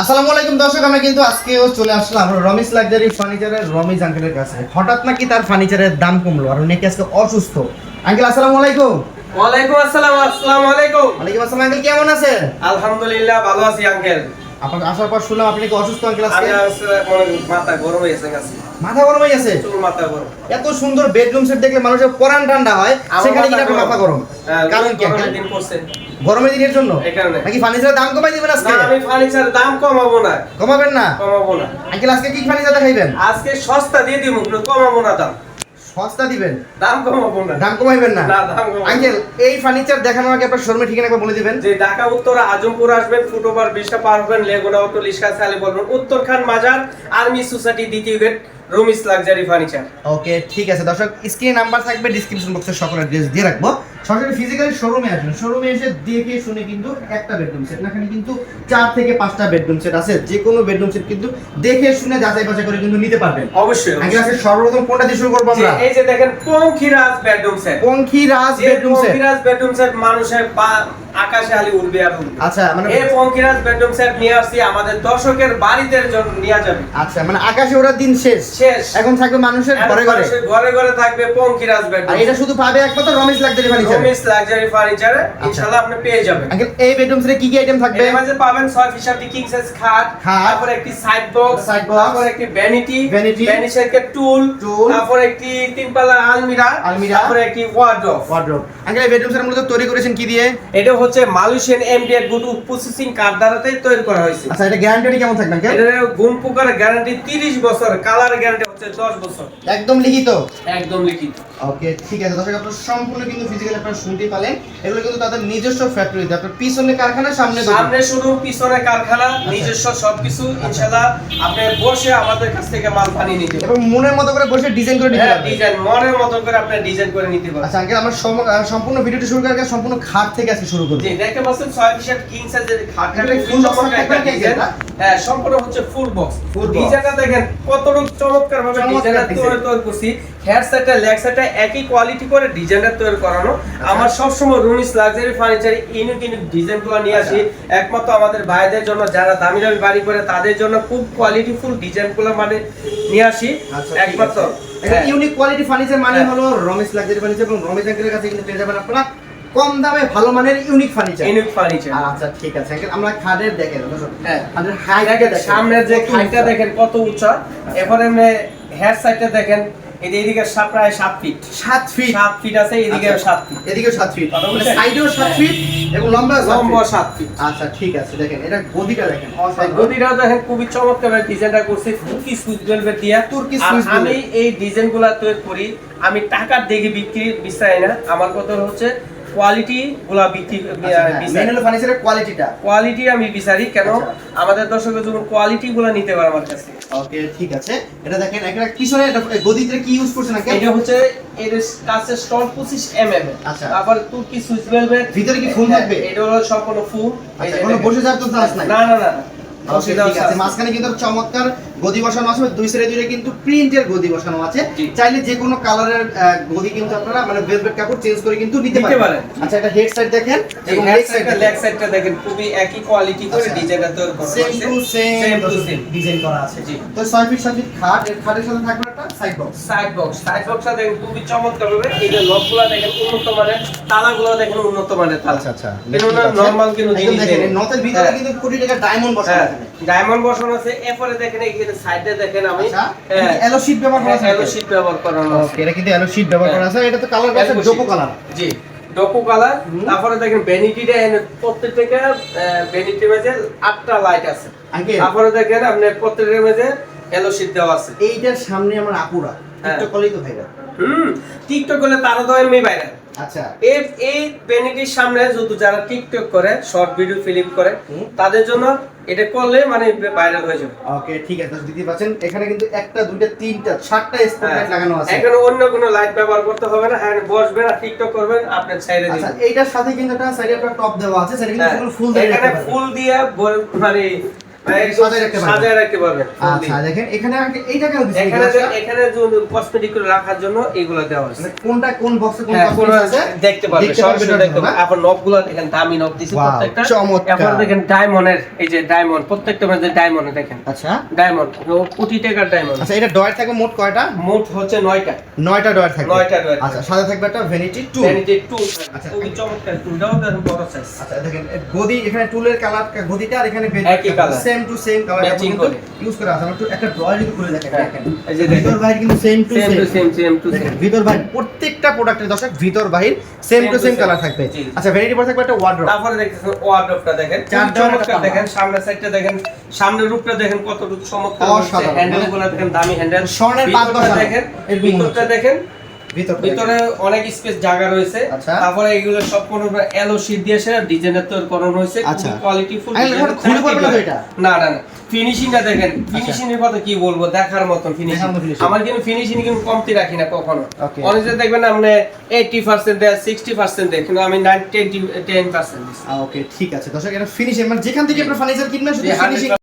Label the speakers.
Speaker 1: আসসালামু আলাইকুম দর্শক আমরা কিন্তু আজকেও চলে আসলাম লাক্সারি ফার্নিচারের রমিজ আঙ্কেলের কাছে। হঠাৎ নাকি তার ফার্নিচারের দাম কমলো আর নাকি আজকে অসুস্থ। আঙ্কেল আসসালামু আলাইকুম।
Speaker 2: ওয়ালাইকুম আসসালাম আসসালামু আলাইকুম।
Speaker 1: ওয়ালাইকুম আসসালাম আঙ্কেল কেমন আছেন?
Speaker 2: আলহামদুলিল্লাহ ভালো আছি আঙ্কেল
Speaker 1: আপনার আসার পর শুনলাম আপনি কি অসুস্থ আঙ্কেল আজকে?
Speaker 2: মাথা গরম হয়ে গেছে
Speaker 1: মাথা গরম হয়ে গেছে?
Speaker 2: চুল মাথা গরম।
Speaker 1: এত সুন্দর বেডরুম সেট দেখলে মানুষের পরান ঠান্ডা হয় সেখানে কি
Speaker 2: মাথা
Speaker 1: গরম।
Speaker 2: হ্যাঁ,
Speaker 1: কারণ কি?
Speaker 2: দিন পড়ছে।
Speaker 1: গরমের দিনের জন্য?
Speaker 2: এই কারণে।
Speaker 1: নাকি ফার্নিচারের দাম কমাই দিবেন আজকে?
Speaker 2: আমি ফার্নিচার দাম কমাবো না।
Speaker 1: কমাবেন না?
Speaker 2: কমাবো না।
Speaker 1: আঙ্কেল আজকে কি ফার্নিচার দেখাইবেন?
Speaker 2: আজকে সস্তা দিয়ে দিব কমাবো না দাম।
Speaker 1: সস্তা দিবেন?
Speaker 2: দাম কমাবো না।
Speaker 1: দাম কমাইবেন না?
Speaker 2: না, দাম কমাবো
Speaker 1: আঙ্কেল এই ফার্নিচার দেখানোর আগে আপনার শোরুমের ঠিকানা একবার বলে দিবেন।
Speaker 2: যে ঢাকা উত্তর আজমপুর আসবেন ফুটওভার ব্রিজটা পার হবেন লেগুনা অটো লিশকা সালে বলবেন উত্তর খান মাজার আর্মি সোসাইটি দ্বিতীয় gate Rumis luxury furniture
Speaker 1: okay ঠিক আছে। দর্শক স্ক্রিনে নাম্বার থাকবে ডিসক্রিপশন বক্সে সকল অ্যাড্রেস দিয়ে রাখব। সরাসরি ফিজিক্যালি শোরুমে আসবেন। শোরুমে এসে দেখে শুনে কিন্তু একটা বেডরুম সেট এখানে কিন্তু চার থেকে পাঁচটা বেডরুম সেট আছে। যে কোনো বেডরুম সেট কিন্তু দেখে শুনে যাচাই বাছাই করে কিন্তু নিতে পারবেন।
Speaker 2: অবশ্যই
Speaker 1: আগে আছে সর্বপ্রথম কোনটা দিয়ে শুরু করব আমরা?
Speaker 2: এই যে দেখেন Pankhiraj bedroom set Pankhiraj
Speaker 1: bedroom set
Speaker 2: Pankhiraj bedroom set মানুষের আকাশে আলি উড়বে আর উড়বে।
Speaker 1: আচ্ছা মানে
Speaker 2: এই পঙ্খিরাজ বেডরুম সেট নিয়ে আসছি আমাদের দর্শকের বাড়িতে জন্য নিয়ে যাবে।
Speaker 1: আচ্ছা মানে আকাশে ওরা দিন শেষ?
Speaker 2: শেষ।
Speaker 1: এখন থাকবে মানুষের ঘরে ঘরে?
Speaker 2: ঘরে ঘরে থাকবে পঙ্খিরাজ
Speaker 1: আর
Speaker 2: বেডরুম
Speaker 1: এটা শুধু পাবে একমাত্র Ramesh luxury furniture
Speaker 2: Ramesh luxury ফার্নিচারে ইনশাআল্লাহ আপনি পেয়ে যাবেন।
Speaker 1: আঙ্কেল এই বেডরুম সেটে কি কি আইটেম থাকবে?
Speaker 2: এর মাঝে পাবেন ছয় ফিসারটি কিং সাইজ খাট তারপর একটি সাইড বক্স
Speaker 1: Side box,
Speaker 2: তারপর একটি ভ্যানিটি ভ্যানিটি
Speaker 1: vanity,
Speaker 2: ভ্যানিশের টুল
Speaker 1: tool,
Speaker 2: তারপর একটি তিন পাল্লা আলমিরা
Speaker 1: আলমিরা,
Speaker 2: তারপর একটি ওয়ার্ড্রোব
Speaker 1: ওয়ার্ড্রোব আঙ্কেল এই বেডরুম সেট মূলত তৈরি করেছেন কি দিয়ে?
Speaker 2: এটা হচ্ছে Malaysian MDR good processing card দ্বারা তৈরি করা হয়েছে।
Speaker 1: আচ্ছা এটা গ্যারান্টি কেমন থাকবে আঙ্কেল
Speaker 2: এর গুম পোকার গ্যারান্টি 30 বছর কালার গ্যারান্টি হচ্ছে 10 বছর।
Speaker 1: একদম লিখিত?
Speaker 2: একদম লিখিত।
Speaker 1: ওকে ঠিক আছে দর্শক আপনারা সম্পূর্ণ কিন্তু ফিজিক্যালি আপনারা শুনতেই পালেন এগুলো কিন্তু তাদের নিজস্ব ফ্যাক্টরিতে আপনার পিছনে কারখানা সামনে
Speaker 2: সামনে শুধু পিছনে কারখানা নিজস্ব সবকিছু ইনশাআল্লাহ আপনি বসে আমাদের কাছ থেকে মাল পানি নিতে
Speaker 1: এবং মনের মতো করে বসে ডিজাইন করে নিতে পারবেন।
Speaker 2: ডিজাইন মনের মতো করে আপনি ডিজাইন করে নিতে পারবেন।
Speaker 1: আচ্ছা আঙ্কেল আমরা সম্পূর্ণ ভিডিওটি শুরু করার আগে সম্পূর্ণ খাট থেকে আজকে শুরু করব।
Speaker 2: জি দেখতে পাচ্ছেন ছয় পিসের কিং সাইজের খাটটা
Speaker 1: এটা
Speaker 2: ফুল একটা ডিজাইন? হ্যাঁ সম্পূর্ণ হচ্ছে ফুল বক্স
Speaker 1: box।
Speaker 2: ডিজাইনটা দেখেন কতটুকু চমৎকার ভাবে ডিজাইনটা তৈরি তৈরি করছি হেয়ার সাইডটা লেগ সাইডটা একই কোয়ালিটি করে ডিজাইনটা তৈরি করানো
Speaker 1: আচ্ছা।
Speaker 2: আমার সব সময় রুমিস লাক্সারি ফার্নিচার ইউনিক ইউনিক ডিজাইনগুলো নিয়ে আসি
Speaker 1: আচ্ছা।
Speaker 2: একমাত্র আমাদের ভাইদের জন্য যারা দামি দামি বাড়ি করে তাদের জন্য খুব কোয়ালিটিফুল ডিজাইনগুলো মানে নিয়ে আসি
Speaker 1: আচ্ছা
Speaker 2: একমাত্র।
Speaker 1: ইউনিক কোয়ালিটি ফার্নিচার মানে
Speaker 2: হ্যাঁ।
Speaker 1: হলো রমেশ লাক্সারি ফার্নিচার এবং রমেশ আঙ্কেলের কাছে কিন্তু পেয়ে যাবেন আপনারা কম দামে ভালো মানের ইউনিক ফার্নিচার
Speaker 2: ইউনিক ফার্নিচার
Speaker 1: আচ্ছা ঠিক আছে আমরা খাটের দেখেন
Speaker 2: হ্যাঁ।
Speaker 1: খাটের হাইট
Speaker 2: দেখেন সামনের যে খাইটা দেখেন কত উঁচা। এরপরে হেয়ার সাইডটা দেখেন এদিকে প্রায় সাত ফিট
Speaker 1: 7 ফিট
Speaker 2: সাত ফিট আছে এদিকে
Speaker 1: আচ্ছা।
Speaker 2: সাত ফিট
Speaker 1: এদিকেও 7 ফিট
Speaker 2: কথা বলছেন?
Speaker 1: সাইডেও 7 ফিট এবং লম্বা
Speaker 2: লম্বা
Speaker 1: লম্বা
Speaker 2: সাত ফিট
Speaker 1: আচ্ছা ঠিক আছে দেখেন এটা গদিটা দেখেন। অসাধারণ।
Speaker 2: গদিটাও দেখেন খুবই চমৎকার ডিজাইনটা করছে তুর্কি সুইচ ভেলভেট দিয়া।
Speaker 1: তুর্কি সুইচ
Speaker 2: আমি এই ডিজাইনগুলো তৈরি করি আমি টাকার দেখে বিক্রি বিচাই না। আমার কথা হচ্ছে কোয়ালিটি গুলা
Speaker 1: ফার্নিচারের কোয়ালিটিটা
Speaker 2: কোয়ালিটি আমি বিচারি কেন?
Speaker 1: আচ্ছা।
Speaker 2: আমাদের দর্শকের কোয়ালিটি গুলো নিতে পারে আমার কাছে।
Speaker 1: ওকে ঠিক আছে। এটা দেখেন একটা পিছনে এটা গদিতে কি ইউজ করছেন
Speaker 2: এটা হচ্ছে এর কাছে স্টল 25 এমএম
Speaker 1: আচ্ছা।
Speaker 2: তারপর তুর্কি সুইচ ভেলভেট
Speaker 1: ভিতরে কি ফুল থাকবে?
Speaker 2: এটা হলো সম্পূর্ণ ফুল।
Speaker 1: আচ্ছা কোনো বসে যাওয়ার তো চান্স নাই।
Speaker 2: না না না বসে যাওয়ার
Speaker 1: মাঝখানে কিন্তু চমৎকার গদি বসানো আছে দুই সাইডে দুইটা কিন্তু প্রিন্টের গদি বসানো আছে। চাইলে যে কোনো কালারের গদি কিন্তু আপনারা মানে ভেলভেট কাপড় চেঞ্জ করে কিন্তু নিতে পারেন। আচ্ছা এটা হেড সাইড দেখেন এবং
Speaker 2: লেগ সাইডটা লেগ সাইডটা দেখেন। খুবই একই কোয়ালিটি করে
Speaker 1: আচ্ছা।
Speaker 2: ডিজাইনটা তৈরি করা
Speaker 1: আছে
Speaker 2: same
Speaker 1: to same
Speaker 2: same to same
Speaker 1: design করা আছে।
Speaker 2: জি।
Speaker 1: তো 6 ফিট 6 ফিট খাট এর খাটের সাথে থাকবে একটা side box
Speaker 2: side box side বক্সটা দেখেন খুবই চমৎকার হবে এই যে লকগুলো দেখেন উন্নত মানের তালাগুলো দেখেন উন্নত মানের তালা।
Speaker 1: আচ্ছা
Speaker 2: কিন্তু না নরমাল কিন্তু জিনিস
Speaker 1: দেখেন নতের ভিতরে
Speaker 2: হ্যাঁ।
Speaker 1: কিন্তু কোটি টাকা ডায়মন্ড বসানো
Speaker 2: হ্যাঁ।
Speaker 1: আছে
Speaker 2: ডায়মন্ড বসানো আছে এরপরে দেখেন এখানে সাইডে দেখেন আমি।
Speaker 1: আচ্ছা
Speaker 2: হ্যাঁ
Speaker 1: এলো শীট ব্যবহার করা আছে
Speaker 2: হ্যালো শীট ব্যবহার করানো আছে।
Speaker 1: এটা কিন্তু এলো শীট ব্যবহার করা আছে। এটা তো কালার আছে ডোকো কালার
Speaker 2: জি ডোকো কালার তারপরে দেখেন ভ্যানিটিটা প্রত্যেকটা ভ্যানিটি মাঝে আটটা লাইট আছে। তারপরে দেখেন আপনি প্রত্যেকটার মাঝে এলো শীট দেওয়া আছে।
Speaker 1: এইটার সামনে আমার আপুরা
Speaker 2: হ্যাঁ।
Speaker 1: টিকটক কলেই তো ভাইরা
Speaker 2: হুম টিকটক করলে তারা তো এমনি বাইরে
Speaker 1: আচ্ছা।
Speaker 2: এই এই ভ্যানিটির সামনে যদি যারা টিকটক করে শর্ট ভিডিও ফিল্ম করে তাদের জন্য এটা করলে মানে ভাইরাল হয়ে যাবে।
Speaker 1: ওকে ঠিক আছে দিতে পাচ্ছেন এখানে কিন্তু একটা দুইটা তিনটা চারটা স্পটলাইট লাগানো আছে।
Speaker 2: হ্যাঁ। এখানে অন্য কোনো লাইট ব্যবহার করতে হবে না হ্যাঁ বসবেন আর টিকটক করবেন আপনি ছেড়ে
Speaker 1: আচ্ছা এইটার সাথে কিন্তু একটা সাইডে একটা টপ দেওয়া আছে সেটা কিন্তু
Speaker 2: হ্যাঁ,
Speaker 1: ফুল ফুল দিয়ে
Speaker 2: এখানে ফুল দিয়ে মানে
Speaker 1: সাজায় রাখতে পারবেন।
Speaker 2: সাজায় পারবেন
Speaker 1: আচ্ছা দেখেন এখানে এইটা কেন দিচ্ছেন?
Speaker 2: এখানে এখানে যে কসমেটিক রাখার জন্য এগুলো দেওয়া হয়েছে
Speaker 1: মানে কোনটা কোন বক্সে কোন
Speaker 2: হ্যাঁ,
Speaker 1: box
Speaker 2: কোনো
Speaker 1: আছে?
Speaker 2: দেখতে পারবে সরাসরি দেখতে
Speaker 1: না?
Speaker 2: পারবে নবগুলো দেখেন দামি নব দিছে প্রত্যেকটা।
Speaker 1: চমৎকার।
Speaker 2: দেখেন ডায়মন্ডের এই যে ডায়মন্ড প্রত্যেকটা মধ্যে ডায়মন্ড দেখেন।
Speaker 1: আচ্ছা।
Speaker 2: ডায়মন্ড কোটি টাকার ডায়মন্ড
Speaker 1: আচ্ছা এটা ডয়ার থাকবে মোট কয়টা?
Speaker 2: মোট হচ্ছে নয়টা।
Speaker 1: নয়টা ডয়ার থাকবে।
Speaker 2: নয়টা drawer
Speaker 1: আচ্ছা সাথে থাকবে একটা ভ্যানিটি টু
Speaker 2: ভ্যানিটি টু
Speaker 1: আচ্ছা।
Speaker 2: খুবই চমৎকার টুলটাও দেখেন বড় সাইজ
Speaker 1: আচ্ছা দেখেন গদি এখানে টুলের কালার গদিটা আর এখানে
Speaker 2: একই colour।
Speaker 1: Same to same colour কিন্তু
Speaker 2: করে।
Speaker 1: ইউজ করা আছে। আমরা একটু একটা ড্রয়ার যদি খুলে দেখেন
Speaker 2: হ্যাঁ,
Speaker 1: দেখেন।
Speaker 2: এই যে
Speaker 1: ভিতর বাহির কিন্তু same to
Speaker 2: same to
Speaker 1: same
Speaker 2: same to same
Speaker 1: ভিতর বাহির প্রত্যেকটা প্রোডাক্টের দর্শক ভিতর বাহির সেম টু সেম কালার থাকবে। আচ্ছা ভ্যানিটি পর থাকবে একটা ওয়ার্ড্রপ
Speaker 2: তারপরে দেখতেছেন ওয়ার্ডরোবটা দেখেন।
Speaker 1: চার
Speaker 2: চমৎকার দেখেন সামনের সাইডটা দেখেন। সামনের রূপটা দেখেন কতটুকু চমৎকার
Speaker 1: অসাধারণ।
Speaker 2: হ্যান্ডেলগুলো দেখেন দামি হ্যান্ডেল
Speaker 1: স্বর্ণের পাত।
Speaker 2: দেখেন
Speaker 1: এরকম
Speaker 2: ভিতরটা দেখেন।
Speaker 1: ভিতর
Speaker 2: অনেক স্পেস জায়গা রয়েছে।
Speaker 1: আচ্ছা।
Speaker 2: তারপরে এগুলো সব কোনো এলো শীট দিয়ে ডিজাইনের তৈরি করানো হয়েছে
Speaker 1: আচ্ছা।
Speaker 2: কোয়ালিটি ফুল
Speaker 1: খুলে পারব না এটা?
Speaker 2: না না না। ফিনিশিংটা দেখেন। ফিনিশিং এর কথা কি বলব? দেখার মতন ফিনিশিং। আমার কিন্তু ফিনিশিং কিন্তু কমতি রাখি না কখনো। অনেকে দেখবেন না মানে 80% দেয় 60% দেয় কিন্তু আমি 90 10%
Speaker 1: ওকে ঠিক আছে। দর্শক এটা ফিনিশিং মানে যেখান থেকে আপনার ফার্নিচার কিনবেন শুধু ফিনিশিং